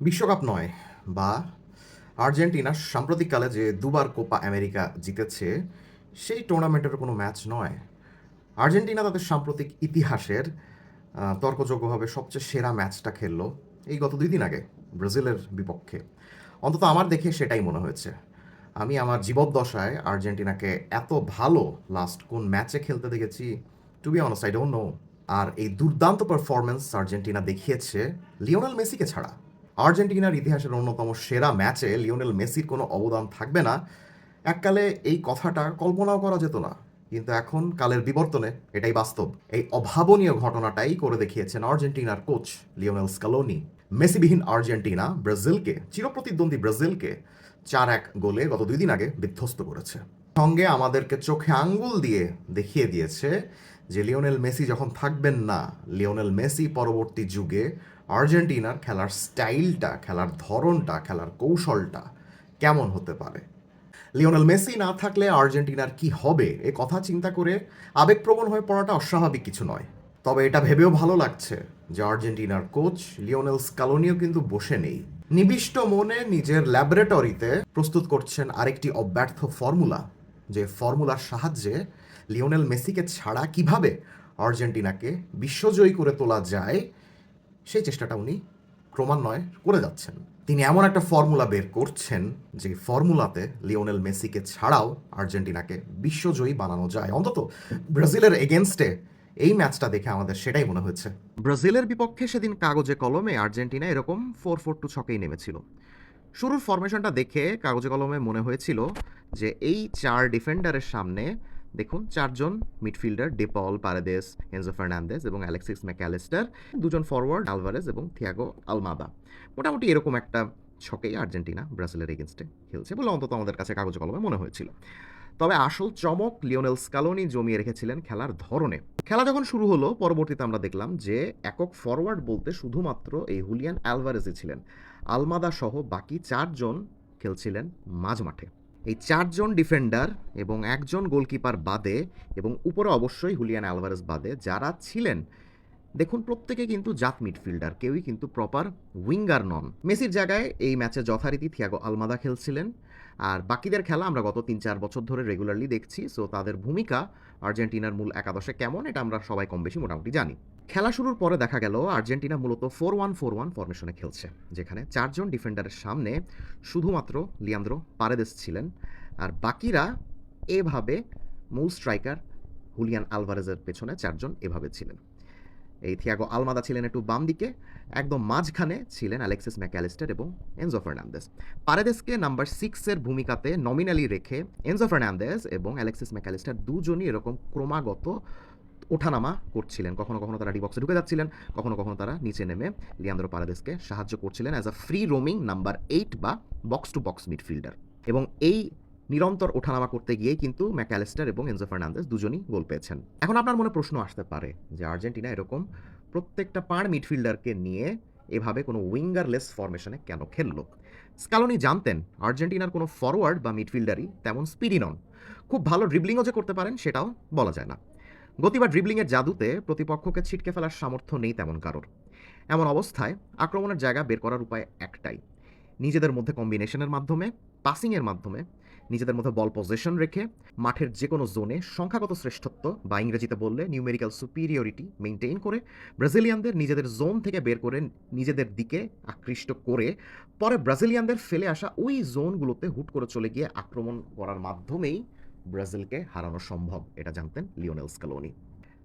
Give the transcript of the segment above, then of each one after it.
বিশ্বকাপ নয়, বা আর্জেন্টিনা সাম্প্রতিককালে যে দুবার কোপা আমেরিকা জিতেছে, সেই টুর্নামেন্টের কোনো ম্যাচ নয়। আর্জেন্টিনা তাদের সাম্প্রতিক ইতিহাসের তর্কযোগ্যভাবে সবচেয়ে সেরা ম্যাচটা খেললো এই গত দুই দিন আগে, ব্রাজিলের বিপক্ষে। অন্তত আমার দেখে সেটাই মনে হয়েছে। আমি আমার জীবদ্দশায় আর্জেন্টিনাকে এত ভালো লাস্ট কোন ম্যাচে খেলতে দেখেছি to be honest I don't know আর এই দুর্দান্ত পারফরমেন্স আর্জেন্টিনা দেখিয়েছে, লিওনেল মেসিকে ছাড়া। আর্জেন্টিনার ইতিহাসের অন্যতম সেরা ম্যাচে লিওনেল মেসির কোনো অবদান থাকবে না। এককালে এই কথাটা কল্পনাও করা যেত না। কিন্তু এখন কালের বিবর্তনে এটাই বাস্তব। এই অভাবনীয় ঘটনাটাই করে দেখিয়েছেন আর্জেন্টিনার কোচ লিওনেল স্কালোনি। মেসিবিহীন আর্জেন্টিনা ব্রাজিলকে, চিরপ্রতিদ্বন্দ্বী ব্রাজিলকে চার এক গোলে গত দুই দিন আগে বিধ্বস্ত করেছে। সঙ্গে আমাদেরকে চোখে আঙ্গুল দিয়ে দেখিয়ে দিয়েছে যে লিওনেল মেসি যখন থাকবেন না, লিওনেল মেসি পরবর্তী যুগে আর্জেন্টিনার খেলার স্টাইলটা, খেলার ধরনটা, খেলার কৌশলটা কেমন হতে পারে? লিওনেল মেসি না থাকলে আর্জেন্টিনার কি হবে? এ কথা চিন্তা করে আবেগপ্রবণ হয়ে পড়াটা অস্বাভাবিক কিছু নয়। তবে এটা ভেবেও ভালো লাগছে যে আর্জেন্টিনার কোচ লিওনেল স্কালোনিও কিন্তু বসে নেই। নিবিষ্ট মনে নিজের ল্যাবরেটরিতে প্রস্তুত করছেন আরেকটি অব্যর্থ ফর্মুলা, যে ফর্মুলার সাহায্যে লিওনেল মেসিকে ছাড়া কীভাবে আর্জেন্টিনাকে বিশ্বজয়ী করে তোলা যায়, সেই চেষ্টাটা উনি ক্রমান্বয়ে করে যাচ্ছেন। তিনি এমন একটা ফর্মুলা বের করছেন যে ফর্মুলাতে লিওনেল মেসিকে ছাড়াও আর্জেন্টিনাকে বিশ্বজয়ী বানানো যায়। অন্তত ব্রাজিলের এগেনস্টে এই ম্যাচটা দেখে আমাদের সেটাই মনে হয়েছে। ব্রাজিলের বিপক্ষে সেদিন কাগজে কলমে আর্জেন্টিনা এরকম ফোর ফোর টু ছকেই নেমেছিল। শুরুর ফরমেশনটা দেখে কাগজে কলমে মনে হয়েছিল যে এই চার ডিফেন্ডারের সামনে দেখুন, চারজন midfielder De Paul Paredes Enzo Fernandez এবং অ্যালেক্সিস ম্যাক্যালিস্টার দুজন ফরওয়ার্ড আলভারেজ এবং থিয়াগো আলমাদা মোটামুটি এরকম একটা ছকেই আর্জেন্টিনা ব্রাজিলের এগেনস্টে খেলছে বলে অন্তত আমাদের কাছে কাগজ কলমে মনে হয়েছিল। তবে আসল চমক লিওনেল স্কালোনি জমিয়ে রেখেছিলেন খেলার ধরনে। খেলা যখন শুরু হলো, পরবর্তীতে আমরা দেখলাম যে একক ফরওয়ার্ড বলতে শুধুমাত্র এই হুলিয়ান অ্যালভারেজই ছিলেন। আলমাদা সহ বাকি চারজন খেলছিলেন মাঝ মাঠে এই চারজন ডিফেন্ডার এবং একজন গোলকিপার বাদে এবং উপরে অবশ্যই হুলিয়ান অ্যালভারেস বাদে যারা ছিলেন, দেখুন প্রত্যেকে কিন্তু জাত মিডফিল্ডার, কেউই কিন্তু প্রপার উইঙ্গার নন। মেসির জায়গায় এই ম্যাচে যথারীতি থিয়াগো আলমাদা খেলছিলেন আর বাকিদের খেলা আমরা গত তিন চার বছর ধরে রেগুলারলি দেখছি সো তাদের ভূমিকা আর্জেন্টিনার মূল একাদশে কেমন এটা আমরা সবাই কম বেশি মোটামুটি জানি। খেলা শুরুর পরে দেখা গেল, আর্জেন্টিনা মূলত ফোর ওয়ান ফোর ওয়ান ফরমেশনে খেলছে, যেখানে চারজন ডিফেন্ডারের সামনে শুধুমাত্র লিয়ান্দ্রো পারেদেস ছিলেন, আর বাকিরা এভাবে মূল স্ট্রাইকার হুলিয়ান আলভারেজের পেছনে চারজন এভাবে ছিলেন। এই থিয়াগো আলমাদা ছিলেন একটু বাম দিকে একদম মাঝখানে ছিলেন অ্যালেক্সিস ম্যাক্যালিস্টার এবং এনজো ফার্নান্দেস পারেদেসকে নাম্বার সিক্সের ভূমিকাতে নমিনালি রেখে এনজো ফার্নান্দেস এবং অ্যালেক্সিস ম্যাক্যালিস্টার দুজনই এরকম ক্রমাগত ওঠানামা করছিলেন। কখনো কখনো তারা ডিবক্সে ঢুকে যাচ্ছিলেন, কখনো কখনো তারা নিচে নেমে লিয়ান্দ্রো পারাদেসকে সাহায্য করছিলেন as a free roaming number eight বা বক্স টু বক্স মিডফিল্ডার এবং এই নিরন্তর ওঠানামা করতে গিয়েই কিন্তু ম্যাক্যালিস্টার এবং এনজো ফার্নান্দেস দুজনই গোল পেয়েছেন। এখন আপনার মনে প্রশ্ন আসতে পারে যে আর্জেন্টিনা এরকম প্রত্যেকটা পার মিডফিল্ডারকে নিয়ে এভাবে কোনো উইঙ্গারলেস ফরমেশনে কেন খেললো? স্কালোনি জানতেন, আর্জেন্টিনার কোনো ফরওয়ার্ড বা মিডফিল্ডারই তেমন স্পিডি নন। খুব ভালো ড্রিবলিংও যে করতে পারেন সেটাও বলা যায় না। গতি বা ড্রিবলিংয়ের জাদুতে প্রতিপক্ষকে ছিটকে ফেলার সামর্থ্য নেই তেমন কারোর। এমন অবস্থায় আক্রমণের জায়গা বের করার উপায় একটাই, নিজেদের মধ্যে কম্বিনেশনের মাধ্যমে পাসিংয়ের মাধ্যমে নিজেদের মধ্যে বল পজিশন রেখে মাঠের যে কোনো জোনে সংখ্যাগত শ্রেষ্ঠত্ব বা ইংরেজিতে বললে নিউমেরিক্যাল সুপিরিয়রিটি মেনটেইন করে ব্রাজিলিয়ানদের নিজেদের জোন থেকে বের করে নিজেদের দিকে আকৃষ্ট করে পরে ব্রাজিলিয়ানদের ফেলে আসা ওই জোনগুলোতে হুট করে চলে গিয়ে আক্রমণ করার মাধ্যমেই ব্রাজিলকে হারানো সম্ভব, এটা জানতেন লিওনেল স্কালোনি।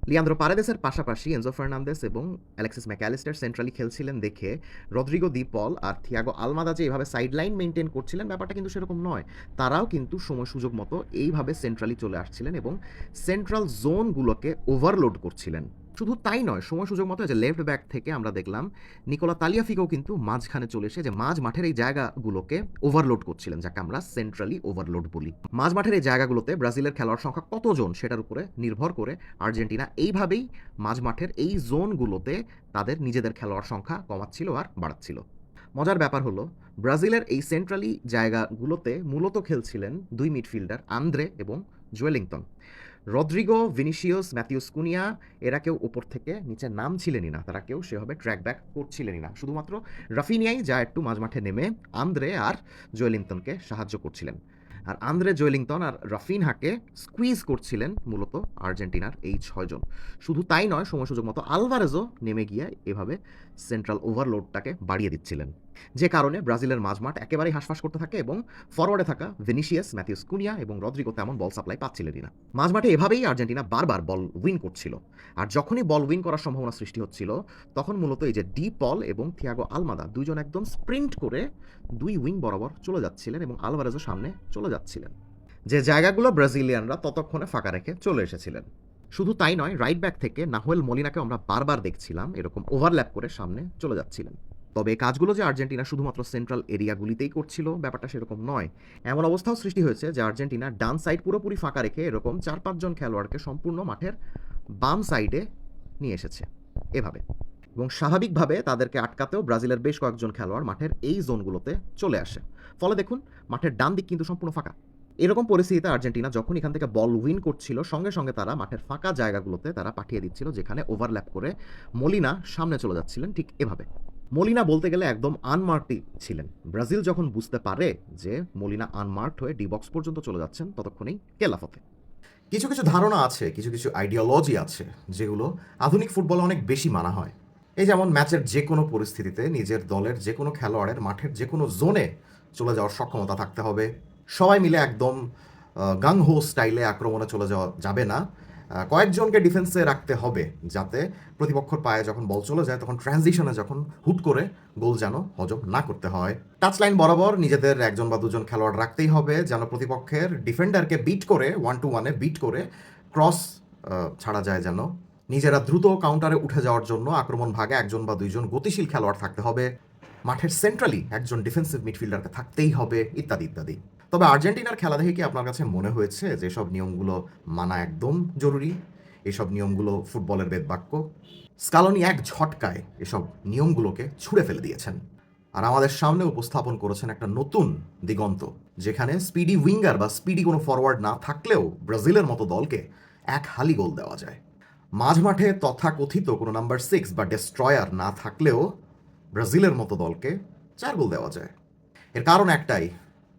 লিয়ান্দ্রো পারেদেসের পাশাপাশি এনজো ফার্নান্দেস এবং অ্যালেক্সিস ম্যাক্যালিস্টার সেন্ট্রালি খেলছিলেন দেখে রদ্রিগো দি পল আর থিয়াগো আলমাদা যে এইভাবে সাইডলাইন মেনটেন করছিলেন, ব্যাপারটা কিন্তু সেরকম নয়। তারাও কিন্তু সময় সুযোগ মতো এইভাবে সেন্ট্রালি চলে আসছিলেন এবং সেন্ট্রাল জোনগুলোকে ওভারলোড করছিলেন। শুধু তাই নয়, সময় সুযোগ মতো যে লেফট ব্যাক থেকে আমরা দেখলাম, নিকোলা তালিয়াফিকেও কিন্তু মাঝখানে চলে এসে যে মাঝ মাঠের এই জায়গাগুলোকে ওভারলোড করছিলেন, যাকে আমরা সেন্ট্রালি ওভারলোড বলি। মাঝ মাঠের এই জায়গাগুলোতে ব্রাজিলের খেলোয়াড় সংখ্যা কতজন সেটার উপরে নির্ভর করে আর্জেন্টিনা এইভাবেই মাঝ মাঠের এই জোনগুলোতে তাদের নিজেদের খেলোয়াড় সংখ্যা কমাচ্ছিল আর বাড়াচ্ছিল। মজার ব্যাপার হলো, ব্রাজিলের এই সেন্ট্রালি জায়গাগুলোতে মূলত খেলছিলেন দুই মিডফিল্ডার আন্দ্রে এবং Joelinton. Rodrygo, Vinicius, Matheus Cunha, এরা কেউ উপর থেকে নিচে নাম ছিলেনই না। তারা কেউ সেভাবে ট্র্যাক ব্যাক করছিলেনই না। শুধুমাত্র রাফিনিয়াই যা একটু মাঝমাঠে নেমে আন্দ্রে আর জয়েলিংটনকে সাহায্য করছিলেন। আর আন্দ্রে, জয়েলিংটন আর রাফিনহাকে স্কুইজ করছিলেন মূলত আর্জেন্টিনার এই ছয়জন শুধু তাই নয়, সময় সুযোগ মতো আলভারেজও নেমে গিয়ে এভাবে সেন্ট্রাল ওভারলোডটাকে বাড়িয়ে দিচ্ছিলেন। যে কারণে ব্রাজিলের মাঝমাঠ একেবারেই হাঁসফাঁস করতে থাকে এবং ফরওয়ার্ডে থাকা ভিনিসিয়াস ম্যাথিউস কুনিয়া এবং রদ্রিগো তেমন বল সাপ্লাই পাচ্ছিলেনই না। মাঝমাঠে এভাবেই আর্জেন্টিনা বারবার বল উইন করছিল। আর যখনই বল উইন করার সম্ভাবনা সৃষ্টি হচ্ছিল, তখন মূলত এই যে ডি পল এবং থিয়াগো আলমাদা দুইজন একদম স্প্রিন্ট করে দুই উইং বরাবর চলে যাচ্ছিলেন এবং আলভারেজও সামনে চলে যাচ্ছিলেন। যে জায়গাগুলো ব্রাজিলিয়ানরা ততক্ষণে ফাঁকা রেখে চলে এসেছিলেন। শুধু তাই নয় রাইট ব্যাক থেকে নাহুয়েল মলিনাকে আমরা বারবার দেখছিলাম, এরকম ওভারল্যাপ করে সামনে চলে যাচ্ছিলেন। তবে কাজগুলো যে আর্জেন্টিনা শুধুমাত্র সেন্ট্রাল এরিয়াগুলিতেই করছিল, ব্যাপারটা সেরকম নয়। এমন অবস্থাও সৃষ্টি হয়েছে যে আর্জেন্টিনা ডান সাইড পুরোপুরি ফাঁকা রেখে এরকম চার পাঁচজন খেলোয়াড়কে সম্পূর্ণ মাঠের বাম সাইডে নিয়ে এসেছে, এভাবে। এবং স্বাভাবিকভাবে তাদেরকে আটকাতেও ব্রাজিলের বেশ কয়েকজন খেলোয়াড় মাঠের এই জোনগুলোতে চলে আসে। ফলে দেখুন, মাঠের ডান দিক কিন্তু সম্পূর্ণ ফাঁকা। এরকম পরিস্থিতিতে আর্জেন্টিনা যখন এখান থেকে বল উইন করছিল, সঙ্গে সঙ্গে তারা মাঠের ফাঁকা জায়গাগুলোতে তারা পাঠিয়ে দিচ্ছিল, যেখানে ওভারল্যাপ করে মলিনা সামনে চলে যাচ্ছিলেন ঠিক এভাবে। মলিনা বলতে গেলে একদম আনমার্কই ছিলেন। ব্রাজিল যখন বুঝতে পারে যে মলিনা আনমার্কড হয়ে ডিবক্স পর্যন্ত চলে যাচ্ছেন, ততক্ষণেই কেলাফতে কিছু কিছু ধারণা আছে, কিছু কিছু আইডিওলজি আছে, যেগুলো আধুনিক ফুটবলে অনেক বেশি মানা হয়। এই যেমন ম্যাচের যে কোনো পরিস্থিতিতে নিজের দলের যে কোনো খেলোয়াড়ের মাঠের যে কোনো জোনে চলে যাওয়ার সক্ষমতা থাকতে হবে। সবাই মিলে একদম গাং হো স্টাইলে আক্রমণে চলে যাওয়া যাবে না। কয়েকজনকে ডিফেন্সে রাখতে হবে যাতে প্রতিপক্ষর পায়ে যখন বল চলে যায়, তখন ট্রানজিশনে যখন হুট করে গোল যেন হজম না করতে হয়। টাচ লাইন বরাবর নিজেদের একজন বা দুজন খেলোয়াড় রাখতেই হবে যেন প্রতিপক্ষের ডিফেন্ডারকে বিট করে ওয়ান টু ওয়ানে বিট করে ক্রস ছাড়া যায় যেন। নিজেরা দ্রুত কাউন্টারে উঠে যাওয়ার জন্য আক্রমণ ভাগে একজন বা দুইজন গতিশীল খেলোয়াড় থাকতে হবে। মাঠের সেন্ট্রালি একজন ডিফেন্সিভ মিডফিল্ডারকে থাকতেই হবে, ইত্যাদি ইত্যাদি। তবে আর্জেন্টিনার খেলা দেখে কি আপনার কাছে মনে হয়েছে যে সব নিয়মগুলো মানা একদম জরুরি? এসব নিয়মগুলো ফুটবলের বেদবাক্য? স্কালনি এক ঝটকায় এসব নিয়মগুলোকে ছুঁড়ে ফেলে দিয়েছেন। আর আমাদের সামনে উপস্থাপন করেছেন একটা নতুন দিগন্ত, যেখানে স্পিডি উইঙ্গার বা স্পিডি কোনো ফরওয়ার্ড না থাকলেও ব্রাজিলের মতো দলকে এক হালি গোল দেওয়া যায়। মাঝমাঠে তথাকথিত কোনো নাম্বার সিক্স বা ডেস্ট্রয়ার না থাকলেও ব্রাজিলের মতো দলকে চার গোল দেওয়া যায়। এর কারণ একটাই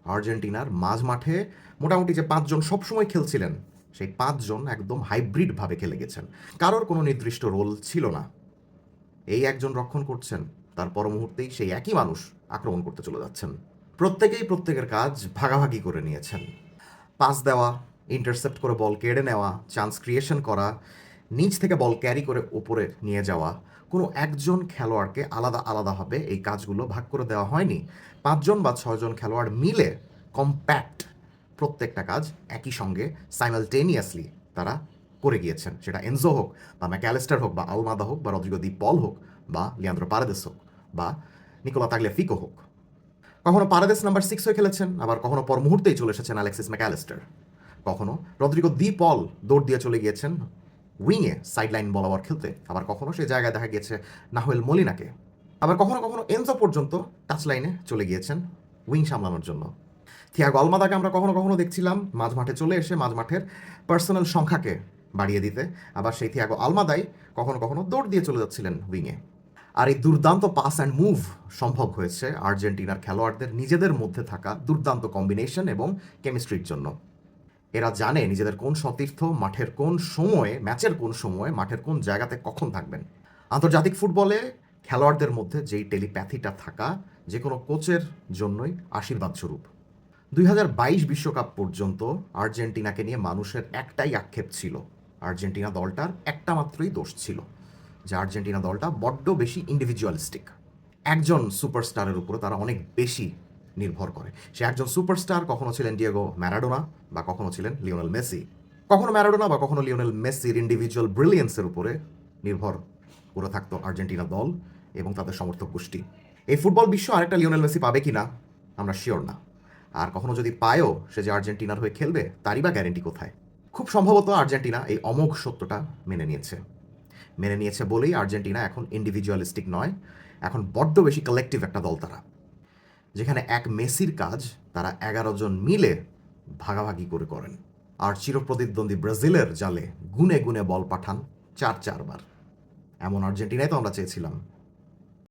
আর্জেন্টিনার মাঝ মাঠে মোটামুটি যে পাঁচজন সবসময় খেলছিলেন, সেই পাঁচজন একদম হাইব্রিডভাবে খেলে গেছেন। কারোর কোনো নির্দিষ্ট রোল ছিল না। এই একজন রক্ষণ করছেন, তার পর মুহূর্তেই সেই একই মানুষ আক্রমণ করতে চলে যাচ্ছেন। প্রত্যেকেই প্রত্যেকের কাজ ভাগাভাগি করে নিয়েছেন। পাস দেওয়া ইন্টারসেপ্ট করে বল কেড়ে নেওয়া চান্স ক্রিয়েশন করা নিচ থেকে বল ক্যারি করে ওপরে নিয়ে যাওয়া। কোনো একজন খেলোয়াড়কে আলাদা আলাদাভাবে এই কাজগুলো ভাগ করে দেওয়া হয়নি। পাঁচজন বা ছয়জন খেলোয়াড় মিলে কম্প্যাক্ট প্রত্যেকটা কাজ একই সঙ্গে সাইমালটেনিয়াসলি তারা করে গিয়েছেন। সেটা এনজো হোক বা ম্যাক্যালিস্টার হোক বা আলমাদা হোক বা রদ্রিগো দি পল হোক বা লিয়ান্দ্রো পারাদেস হোক বা নিকোলা তাগলে ফিকো হোক। কখনো পারাদেস নাম্বার সিক্স হয়ে খেলেছেন, আবার কখনো পর মুহূর্তেই চলে এসেছেন অ্যালেক্সিস ম্যাক্যালিস্টার কখনো রদ্রিগো দি পল দৌড় দিয়ে চলে গিয়েছেন উইংয়ে সাইড লাইন বরাবর খেলতে। আবার কখনো সেই জায়গায় দেখা গিয়েছে নাহুয়েল মলিনাকে। আবার কখনো কখনো এনজো পর্যন্ত টাচ লাইনে চলে গিয়েছেন উইং সামলানোর জন্য। থিয়াগো আলমাদাকে আমরা কখনো কখনো দেখছিলাম মাঝ মাঠে চলে এসে মাঝ মাঠের পার্সোনাল সংখ্যাকে বাড়িয়ে দিতে। আবার সেই থিয়াগো আলমাদাই কখনো কখনো দৌড় দিয়ে চলে যাচ্ছিলেন উইংয়ে। আর এই দুর্দান্ত পাস অ্যান্ড মুভ সম্ভব হয়েছে আর্জেন্টিনার খেলোয়াড়দের নিজেদের মধ্যে থাকা দুর্দান্ত কম্বিনেশন এবং কেমিস্ট্রির জন্য। এরা জানে নিজেদের কোন সতীর্থ, মাঠের কোন সময়ে, ম্যাচের কোন সময়ে, মাঠের কোন জায়গাতে কখন থাকবেন। আন্তর্জাতিক ফুটবলে খেলোয়াড়দের মধ্যে যেই টেলিপ্যাথিটা থাকা যে কোনো কোচের জন্যই আশীর্বাদ স্বরূপ। দুই বিশ্বকাপ পর্যন্ত আর্জেন্টিনাকে নিয়ে মানুষের একটাই আক্ষেপ ছিল। আর্জেন্টিনা দলটার একটা মাত্রই দোষ ছিল, যে আর্জেন্টিনা দলটা বড্ড বেশি ইন্ডিভিজুয়ালিস্টিক একজন সুপারস্টারের উপরে তারা অনেক বেশি নির্ভর করে। সে একজন সুপারস্টার, কখনো ছিলেন ডিয়েগো ম্যারাডোনা বা কখনো ছিলেন লিওনেল মেসি কখনো ম্যারাডোনা বা কখনো লিওনেল মেসির ইন্ডিভিজুয়াল ব্রিলিয়েন্সের উপরে নির্ভর করে থাকতো আর্জেন্টিনা দল এবং তাদের সমর্থক গোষ্ঠী। এই ফুটবল বিশ্ব আরেকটা লিওনেল মেসি পাবে কি না আমরা শিওর না। আর কখনো যদি পায়ও সে যে আর্জেন্টিনার হয়ে খেলবে, তারই বা গ্যারেন্টি কোথায়? খুব সম্ভবত আর্জেন্টিনা এই অমোঘ সত্যটা মেনে নিয়েছে। মেনে নিয়েছে বলেই আর্জেন্টিনা এখন ইন্ডিভিজুয়ালিস্টিক নয়, এখন বড্ড বেশি কালেকটিভ একটা দল তারা। যেখানে এক মেসির কাজ তারা এগারো জন মিলে ভাগাভাগি করে করেন। আর চিরপ্রতিদ্বন্দ্বী ব্রাজিলের জালে গুনে গুনে বল পাঠান চার চারবার। এমন আর্জেন্টিনায় তো আমরা চেয়েছিলাম।